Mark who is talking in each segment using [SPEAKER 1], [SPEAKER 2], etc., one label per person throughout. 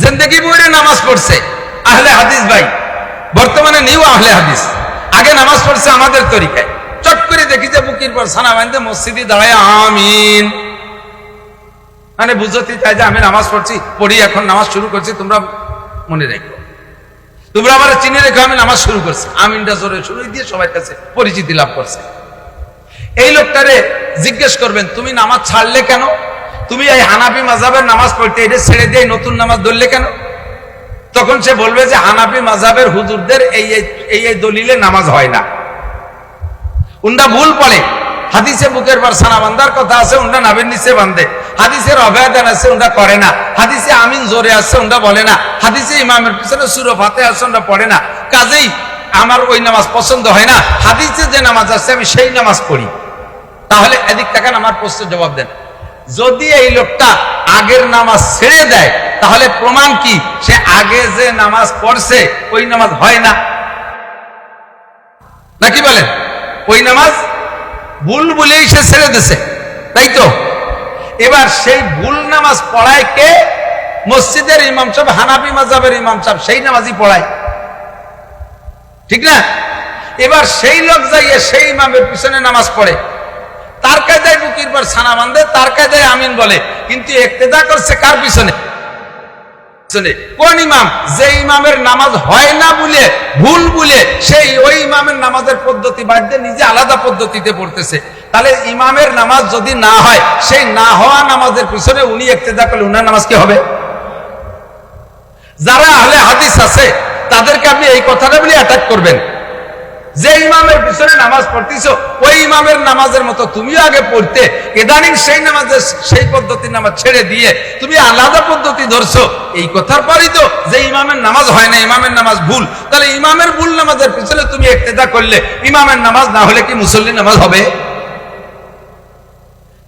[SPEAKER 1] জিন্দগি বইরে নামাজ পড়ছে, আহলে হাদিস ভাই। বর্তমানে নিউ আহলে হাদিস। আগে নামাজ পড়ছে আমাদের তরিকায়। চট করে দেখি যে বুকির পর সানা মসজিদে দাঁড়ায়, আমিন। মানে বুঝতে চাই যে আমি নামাজ পড়ছি, পড়ি এখন নামাজ শুরু করছি, তোমরা মনে রেখো। তোমরা আমার চিনে রেখো আমি নামাজ শুরু করছি। আমিনটা জোরে শুরু দিয়ে সবার কাছে পরিচিতি লাভ করছে। এই লোকটারে জিজ্ঞেস করবেন, তুমি নামাজ ছাড়লে কেন? তুমি এই হানাফি মাজাবের নামাজ পড়তে এটা ছেড়ে দিয়ে নতুন নামাজ ধরলে কেন? তখন সে বলবে যে হানাফি মাজাবের হুজুরদের এই এই- এই দলিলে নামাজ হয় না। উন্ডা ভুল পড়ে। হাদিসে বুকের পর সানা বান্দার কথা আছে উন্ডা নাবের নিচে বান্ধে হাদিসের অভয়াদান আছে উন্ডা করে না। হাদিসে আমিন জোরে আছে উন্ডা বলে না। হাদিসে ইমামের পিছনে সুর ফাতে আছে উন্ডা পড়ে না। কাজেই আমার ওই নামাজ পছন্দ হয় না। হাদিসে যে নামাজ আছে, আমি সেই নামাজ পড়ি। তাহলে এদিক তাকান, আমার প্রশ্নের জবাব দেন। যদি এই লোকটা আগের নামাজ ছেড়ে দেয়, তাহলে প্রমাণ কি? সে আগে যে নামাজ পড়ছে, ওই নামাজ হয় না। নাকি বলেন? ওই নামাজ ভুল বলেই সে ছেড়ে দিছে তাই তো? এবার সেই ভুল নামাজ পড়ায় কে? মসজিদের ইমাম সাহেব, হানাফি মাজাবের ইমাম সাহেব, সেই নামাজই পড়ায়। ঠিক না? এবার সেই লোক যাইয়ে সেই ইমামের পিছনে নামাজ পড়ে। তার কায়দায় বুকির পর ছানা বান্ধে তার কায়দায় আমিন বলে। কিন্তু একতেদা করছে কার পিছনে? কোন ইমাম? যে ইমামের নামাজ হয় না বলে, ভুল বলে, সেই ওই ইমামের নামাজের পদ্ধতি বাদ দিয়ে নিজে আলাদা পদ্ধতিতে পড়তেছে। তাহলে ইমামের নামাজ যদি না হয়, সেই না হওয়া নামাজের পিছনে উনি একতেদা করলে উনার নামাজ কি হবে? যারা আহলে হাদিস আছে, তাদেরকে আপনি এই কথাটা বলে অ্যাটাক করবেন। যে ইমামের পিছনে নামাজ পড়তেছ, ওই ইমামের নামাজের মতো তুমিও আগে পড়তে। ইদানিং সেই নামাজের সেই পদ্ধতির নামাজ ছেড়ে দিয়ে তুমি আলাদা পদ্ধতি ধরছো। এই কথার পরই তো যে ইমামের নামাজ হয় না, ইমামের নামাজ ভুল, তাহলে ইমামের ভুল নামাজের পিছনে তুমি একতেদা করলে, ইমামের নামাজ না হলে কি মুসল্লি নামাজ হবে?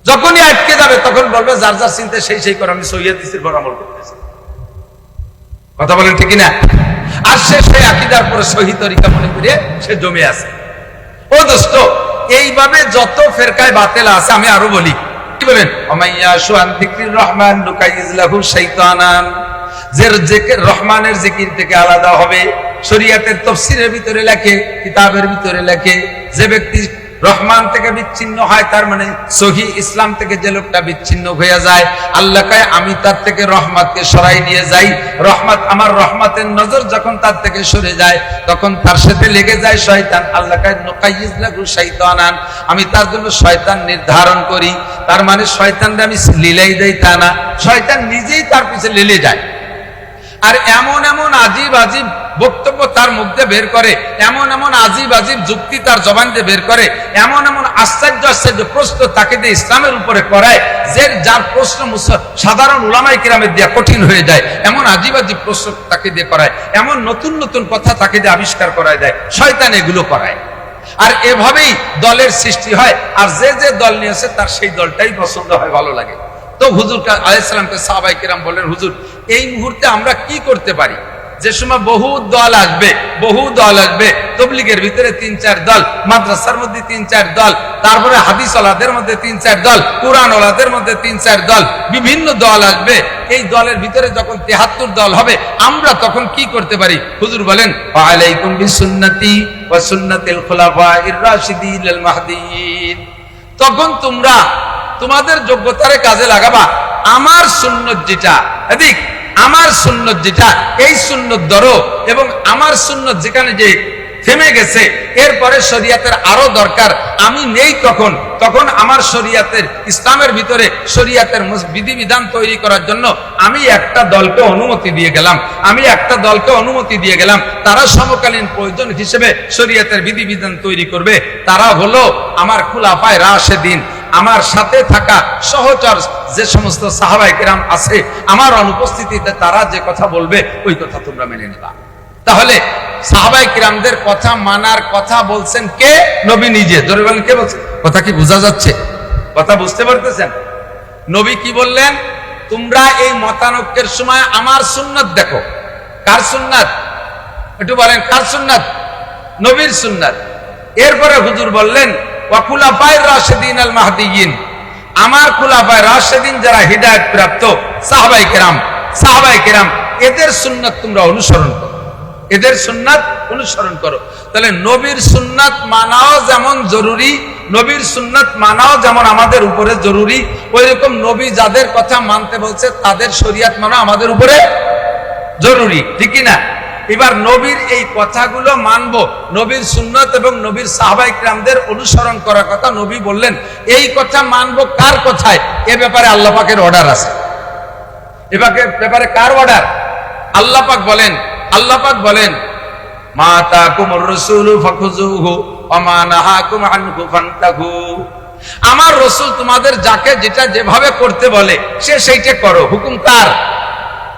[SPEAKER 1] যখনই আটকে যাবে, তখন বলবে, যার যার চিন্তা সেই সেই করে আমি সৈয়দিসের পর আমল করতেছি। কথা বলেন ঠিক না আর সে সেই আকিদার পরে সহি তরিকা মনে করে সে জমে আছে। ও দোস্ত, এইভাবে যত ফেরকায় বাতেলা আছে, আমি আরও বলি। কি বলেন? রহমান রহমানের জিকির থেকে আলাদা হবে। শরীয়তের তফসিরের ভিতরে লেখে, কিতাবের ভিতরে লেখে। যে ব্যক্তি রহমান থেকে বিচ্ছিন্ন হয়, তার মানে সহি ইসলাম থেকে যে লোকটা বিচ্ছিন্ন হয়ে যায় আল্লাহ কায় আমি তার থেকে রহমতকে সরাই নিয়ে যাই। রহমত আমার রহমতের নজর যখন তার থেকে সরে যায়, তখন তার সাথে লেগে যায় শয়তান আল্লাহ কায় নোকাইজ লাগু শয়তানান আমি তার জন্য শয়তান নির্ধারণ করি। তার মানে শয়তানরা আমি লীলাই দেই তা না, শয়তান নিজেই তার পিছে লীলে যায়। আর এমন এমন আজীব আজীব বক্তব্য তার মুখে বের করে, এমন এমন আজীব আজীব যুক্তি তার জবান দিয়ে বের করে, এমন এমন আশ্চর্য আশ্চর্য প্রশ্ন তাকে দিয়ে ইসলামের উপরে করায়, যে যার প্রশ্ন সাধারণ উলামাই কিরামের দিয়ে কঠিন হয়ে যায়, এমন আজীব আজীব প্রশ্ন তাকে দিয়ে করায়, এমন নতুন নতুন কথা তাকে দিয়ে আবিষ্কার করায় দেয়, শয়তান এগুলো করায়। আর এভাবেই দলের সৃষ্টি হয়, আর যে যে দল নিয়েছে তার সেই দলটাই পছন্দ হয়, ভালো লাগে। তো হুজুর আলাইসালামকে সাহাবাই কিরাম বলেন, হুজুর, এই মুহূর্তে আমরা কি করতে পারি? যে সময় বহু দল আসবে, বহু দল আসবে, তবলিগের ভিতরে তিন, চার দল, মাদ্রাসার মধ্যে তিন, চার দল, তারপরে হাদিস ওলাদের মধ্যে তিন, চার দল কোরআন ওলাদের মধ্যে তিন, চার দল, বিভিন্ন দল আসবে। এই দলের ভিতরে যখন তেহাত্তর দল হবে, আমরা তখন কি করতে পারি? হুজুর বলেন তখন তোমরা তোমাদের যোগ্যতারে কাজে লাগাবা। আমার সুন্নত যেটা, এদিক আমার সুন্নত যেটা, এই সুন্নত ধরো, এবং আমার সুন্নত যেখানে যে থেমে গেছে, এরপরে শরিয়াতের আরও দরকার। আমি নেই তখন তখন আমার শরিয়াতের, ইসলামের ভিতরে শরিয়াতের বিধিবিধান তৈরি করার জন্য আমি একটা দলকে অনুমতি দিয়ে গেলাম। আমি একটা দলকে অনুমতি দিয়ে গেলাম। তারা সমকালীন প্রয়োজন হিসেবে শরিয়াতের বিধিবিধান তৈরি করবে। তারা হলো আমার খুলাফায় রাশেদিন। আমার সাথে থাকা সহচর যে সমস্ত সাহাবাই কিরাম আছে, আমার অনুপস্থিতিতে তারা যে কথা বলবে, ওই কথা তোমরা মেনে নেবা। তাহলে সাহাবাই কিরামদের কথা মানার কথা বলছেন কে? নবী নিজে। ধরে বলেন, কে বলছেন কথা কি বোঝা যাচ্ছে? কথা বুঝতে পারতেছেন? নবী কি বললেন? তোমরা এই মতানক্যের সময় আমার সুন্নত দেখো। কার সুন্নাত? একটু বলেন, কার সুন্নাত? নবীর সুন্নাত। এরপরে হুজুর বললেন ওয়াকুলা ফাইর রাশেদিন আল মাহদিয়িন। আমার কুলাফায় রাশেদিন যারা হৃদায়ত প্রাপ্ত সাহাবাই কেরাম সাহাবাই কেরাম, এদের সুন্নাত তোমরা অনুসরণ করো। এদের সুন্নাত অনুসরণ করো। তাহলে নবীর সুন্নাত মানাও যেমন জরুরি, নবীর সুন্নাত মানাও যেমন আমাদের উপরে জরুরি ওই রকম নবী যাদের কথা মানতে বলছে, তাদের শরিয়াত মানা আমাদের উপরে জরুরি। ঠিক না? এবার নবীর এই কথাগুলো মানব। নবীর সুন্নত এবং নবীর সাহাবাই ক্রামদের অনুসরণ করার কথা নবী বললেন। এই কথা মানব কার কথায়? এ ব্যাপারে আল্লাহ পাকের অর্ডার আছে। এবারে ব্যাপারে কার অর্ডার আল্লাহ পাক বলেন, আল্লাহ পাক বলেন, মা তাকুমুর রাসূলু আমার রসুল তোমাদের যাকে যেটা যেভাবে করতে বলে, সে সেইটা করো। হুকুম কার?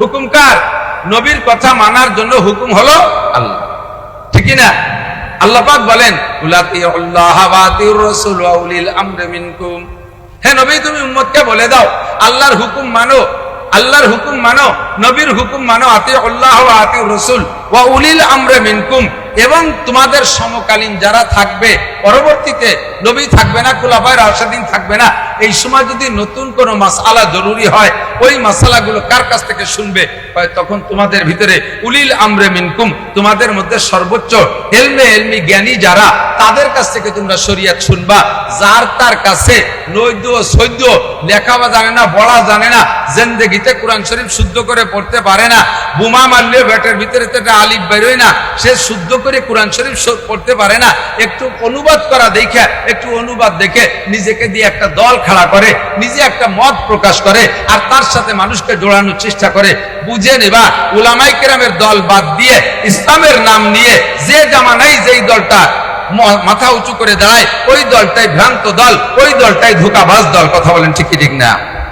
[SPEAKER 1] হুকুম কার? নবীর কথা মানার জন্য হুকুম হলো আল্লাহ। ঠিক না? আল্লাহ পাক বলেন হে নবী, তুমি উম্মতকে বলে দাও, আল্লাহর হুকুম মানো, আল্লাহর হুকুম মানো, নবীর হুকুম মানো আতি আল্লাহ আতি রসুল ওয়া উলিল আমরে মিনকুম। এবং তোমাদের সমকালীন যারা থাকবে, পরবর্তীতে নবী থাকবে না কুলাফায় রাশাদিন থাকবে না এই সময় যদি নতুন কোনো মাসালা জরুরি হয়, ওই মাসালাগুলো কার কাছ থেকে শুনবে? তখন তোমাদের ভিতরে উলিল আমরে মিনকুম, তোমাদের মধ্যে সর্বোচ্চ এলমে এলমি জ্ঞানী যারা, তাদের কাছ থেকে তোমরা শরিয়াত শুনবা। যার তার কাছে নৈদ্য সৈদ্য, লেখাবা জানে না, পড়া জানে না, জেন্দেগিতে কোরআন শরীফ শুদ্ধ করে পড়তে পারে না, বোমা মারলে ব্যাটের ভিতরে তো একটা আলিফ বেরোয় না, সে শুদ্ধ করে কোরআন শরীফ পড়তে পারে না। একটু অনুবাদ করা দেখে, একটু অনুবাদ দেখে নিজেকে দিয়ে একটা দল খাড়া করে, নিজে একটা মত প্রকাশ করে, আর তার সাথে মানুষকে জোড়ানোর চেষ্টা করে। বুঝে নেবা উলামাই কেরামের দল বাদ দিয়ে, ইসলামের নাম নিয়ে যে জামানাই যেই দলটা মাথা উঁচু করে দাঁড়ায়, ওই দলটাই ভ্রান্ত দল, ওই দলটাই ধোকাবাজ দল। কথা বলেন ঠিকই ঠিক না?